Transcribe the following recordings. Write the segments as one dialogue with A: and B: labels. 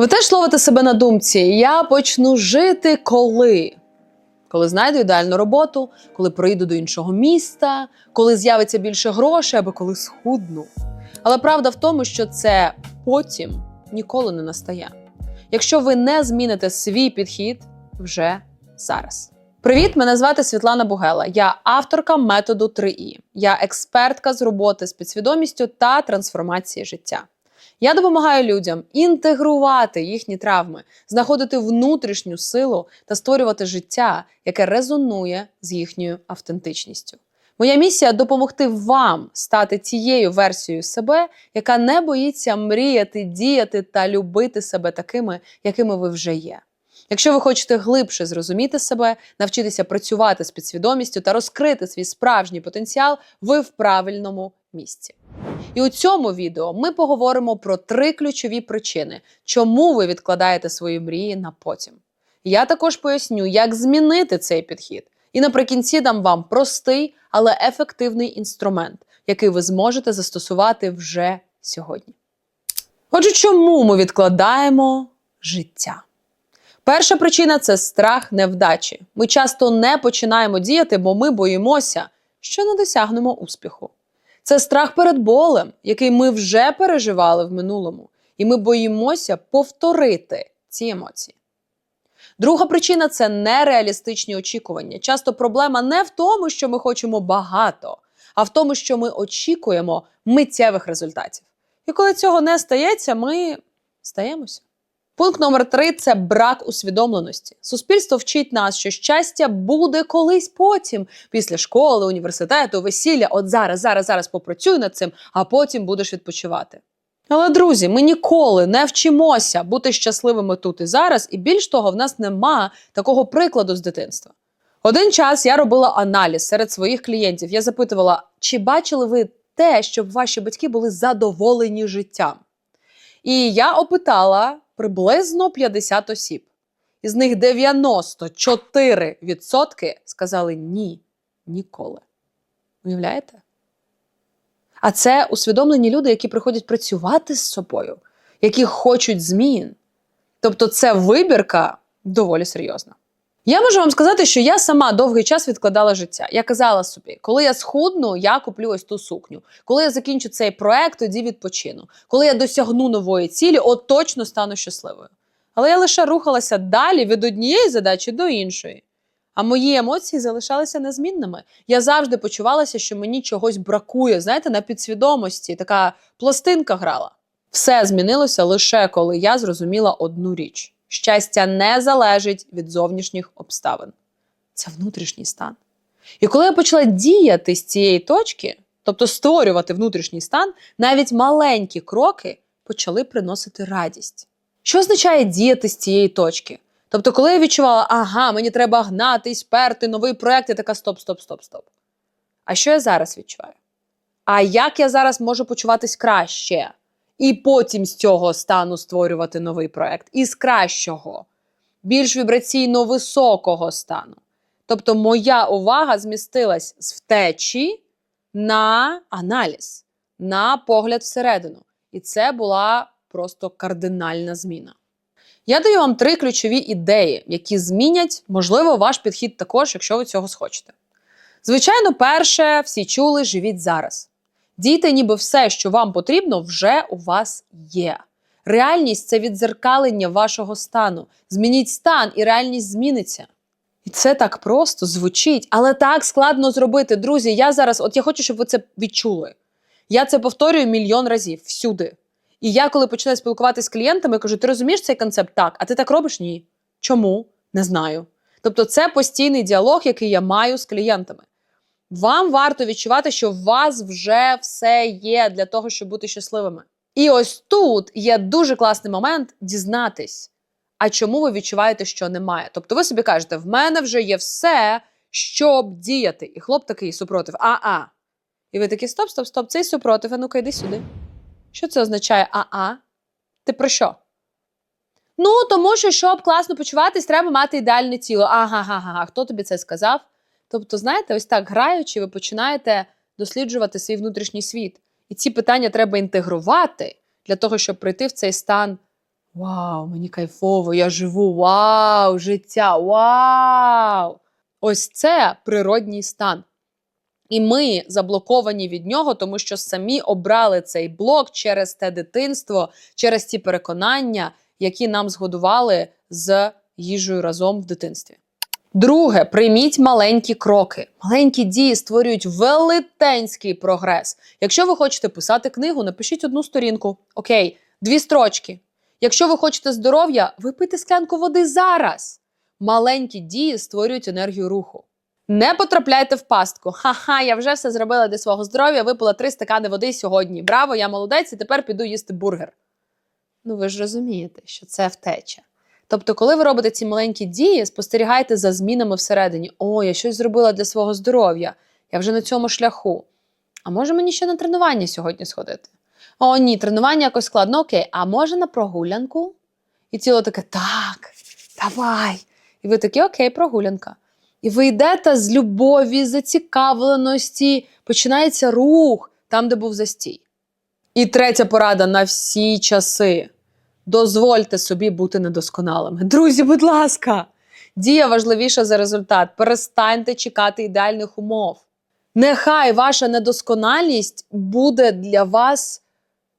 A: Ви теж ловите себе на думці. Я почну жити коли? Коли знайду ідеальну роботу, коли проїду до іншого міста, коли з'явиться більше грошей або коли схудну. Але правда в тому, що це потім ніколи не настає. Якщо ви не зміните свій підхід вже зараз. Привіт, мене звати Світлана Бугела. Я авторка методу 3І. Я експертка з роботи з підсвідомістю та трансформації життя. Я допомагаю людям інтегрувати їхні травми, знаходити внутрішню силу та створювати життя, яке резонує з їхньою автентичністю. Моя місія допомогти вам стати тією версією себе, яка не боїться мріяти, діяти та любити себе такими, якими ви вже є. Якщо ви хочете глибше зрозуміти себе, навчитися працювати з підсвідомістю та розкрити свій справжній потенціал, ви в правильному місці. І у цьому відео ми поговоримо про три ключові причини, чому ви відкладаєте свої мрії на потім. Я також поясню, як змінити цей підхід. І наприкінці дам вам простий, але ефективний інструмент, який ви зможете застосувати вже сьогодні. Отже, чому ми відкладаємо життя? Перша причина це страх невдачі. Ми часто не починаємо діяти, бо ми боїмося, що не досягнемо успіху. Це страх перед болем, який ми вже переживали в минулому, і ми боїмося повторити ці емоції. Друга причина це нереалістичні очікування. Часто проблема не в тому, що ми хочемо багато, а в тому, що ми очікуємо миттєвих результатів. І коли цього не стається, ми стаємося. Пункт номер три це брак усвідомленості. Суспільство вчить нас, що щастя буде колись потім, після школи, університету, весілля. От зараз, зараз, зараз попрацюй над цим, а потім будеш відпочивати. Але, друзі, ми ніколи не вчимося бути щасливими тут і зараз, і більш того, в нас нема такого прикладу з дитинства. Один час я робила аналіз серед своїх клієнтів. Я запитувала, чи бачили ви те, щоб ваші батьки були задоволені життям? І я опитала приблизно 50 осіб. Із них 94% сказали ні, ніколи. Уявляєте? А це усвідомлені люди, які приходять працювати з собою, які хочуть змін. Тобто, це вибірка доволі серйозна. Я можу вам сказати, що я сама довгий час відкладала життя. Я казала собі, коли я схудну, я куплю ось ту сукню. Коли я закінчу цей проект, тоді відпочину. Коли я досягну нової цілі, от точно стану щасливою. Але я лише рухалася далі від однієї задачі до іншої. А мої емоції залишалися незмінними. Я завжди почувалася, що мені чогось бракує. Знаєте, на підсвідомості така пластинка грала. Все змінилося лише коли я зрозуміла одну річ: щастя не залежить від зовнішніх обставин. Це внутрішній стан. І коли я почала діяти з цієї точки, тобто створювати внутрішній стан, навіть маленькі кроки почали приносити радість. Що означає діяти з цієї точки? Тобто, коли я відчувала, ага, мені треба гнатись, перти, новий проект, я така стоп, стоп, стоп, стоп. А що я зараз відчуваю? А як я зараз можу почуватись краще? І потім з цього стану створювати новий проект. Із кращого, більш вібраційно високого стану. Тобто, моя увага змістилась з втечі на аналіз, на погляд всередину. І це була просто кардинальна зміна. Я даю вам три ключові ідеї, які змінять, можливо, ваш підхід також, якщо ви цього схочете. Звичайно, перше, всі чули, живіть зараз. Дійте, ніби все, що вам потрібно, вже у вас є. Реальність це відзеркалення вашого стану. Змініть стан, і реальність зміниться. І це так просто звучить, але так складно зробити. Друзі, я зараз, от я хочу, щоб ви це відчули. Я це повторюю мільйон разів всюди. І я, коли починаю спілкуватися з клієнтами, кажу: ти розумієш цей концепт? Так, а ти так робиш? Ні. Чому? Не знаю. Тобто, це постійний діалог, який я маю з клієнтами. Вам варто відчувати, що у вас вже все є для того, щоб бути щасливими. І ось тут є дуже класний момент дізнатись, а чому ви відчуваєте, що немає. Тобто, ви собі кажете, в мене вже є все, щоб діяти. І хлоп такий супротив, а-а. І ви такі, стоп, стоп, стоп, цей супротив, а ну-ка йди сюди. Що це означає а-а? Ти про що? Ну, тому що, щоб класно почуватись, треба мати ідеальне тіло. Ага, ага, ага. Хто тобі це сказав? Тобто, знаєте, ось так граючи, ви починаєте досліджувати свій внутрішній світ. І ці питання треба інтегрувати для того, щоб прийти в цей стан Вау, мені кайфово, я живу. Вау, життя! Вау! Ось це природній стан. І ми заблоковані від нього, тому що самі обрали цей блок через те дитинство, через ті переконання, які нам згодували з їжею разом в дитинстві. Друге, прийміть маленькі кроки. Маленькі дії створюють велетенський прогрес. Якщо ви хочете писати книгу, напишіть одну сторінку. Окей, дві строчки. Якщо ви хочете здоров'я, випийте склянку води зараз. Маленькі дії створюють енергію руху. Не потрапляйте в пастку. Ха-ха, я вже все зробила для свого здоров'я, випила три стакани води сьогодні. Браво, я молодець, і тепер піду їсти бургер. Ну ви ж розумієте, що це втеча. Тобто, коли ви робите ці маленькі дії, спостерігайте за змінами всередині. О, я щось зробила для свого здоров'я, я вже на цьому шляху. А може мені ще на тренування сьогодні сходити? О, ні, тренування якось складно, окей, а може на прогулянку? І тіло таке, так, давай. І ви такі, окей, прогулянка. І ви йдете з любові, зацікавленості, починається рух там, де був застій. І третя порада на всі часи. Дозвольте собі бути недосконалими. Друзі, будь ласка, дія важливіша за результат. Перестаньте чекати ідеальних умов. Нехай ваша недосконалість буде для вас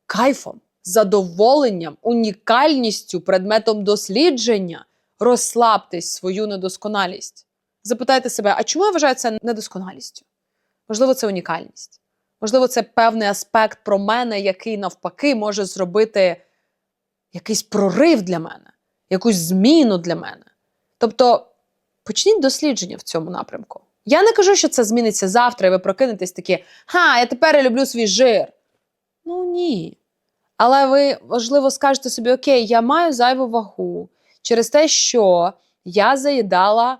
A: кайфом, задоволенням, унікальністю, предметом дослідження. Розслабтесь свою недосконалість. Запитайте себе, а чому я вважаю це недосконалістю? Можливо, це унікальність. Можливо, це певний аспект про мене, який навпаки може зробити якийсь прорив для мене, якусь зміну для мене. Тобто почніть дослідження в цьому напрямку. Я не кажу, що це зміниться завтра, і ви прокинетесь такі, ха, я тепер я люблю свій жир. Ну ні. Але ви, можливо, скажете собі, окей, я маю зайву вагу через те, що я заїдала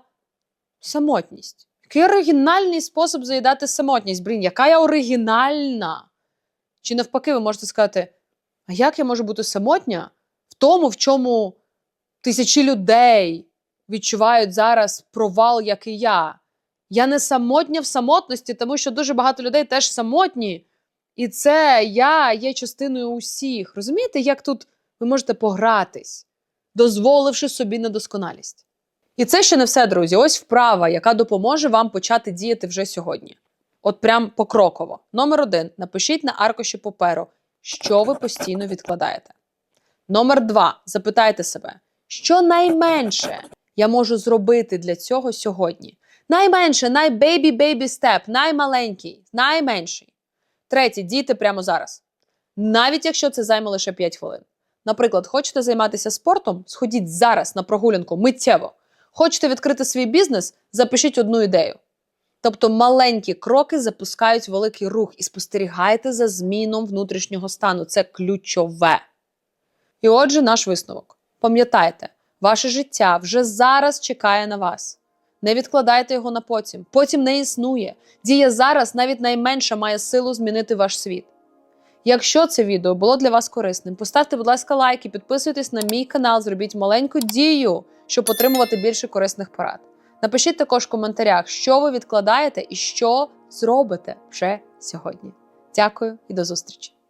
A: самотність. Який оригінальний спосіб заїдати самотність? Блін, яка я оригінальна? Чи навпаки, ви можете сказати, а як я можу бути самотня тому, в чому тисячі людей відчувають зараз провал, як і я? Я не самотня в самотності, тому що дуже багато людей теж самотні. І це я є частиною усіх. Розумієте, як тут ви можете погратись, дозволивши собі недосконалість? І це ще не все, друзі. Ось вправа, яка допоможе вам почати діяти вже сьогодні. От прям покроково. Номер один. Напишіть на аркуші паперу, що ви постійно відкладаєте. Номер два. Запитайте себе, що найменше я можу зробити для цього сьогодні. Найменше, най-бейбі-бейбі степ, наймаленький, найменший. Третє, дійте прямо зараз. Навіть якщо це займе лише 5 хвилин. Наприклад, хочете займатися спортом? Сходіть зараз на прогулянку миттєво. Хочете відкрити свій бізнес? Запишіть одну ідею. Тобто маленькі кроки запускають великий рух і спостерігайте за зміном внутрішнього стану. Це ключове. І отже, наш висновок. Пам'ятайте, ваше життя вже зараз чекає на вас. Не відкладайте його на потім. Потім не існує. Дія зараз навіть найменша має силу змінити ваш світ. Якщо це відео було для вас корисним, поставте, будь ласка, лайк і підписуйтесь на мій канал, зробіть маленьку дію, щоб отримувати більше корисних порад. Напишіть також в коментарях, що ви відкладаєте і що зробите вже сьогодні. Дякую і до зустрічі!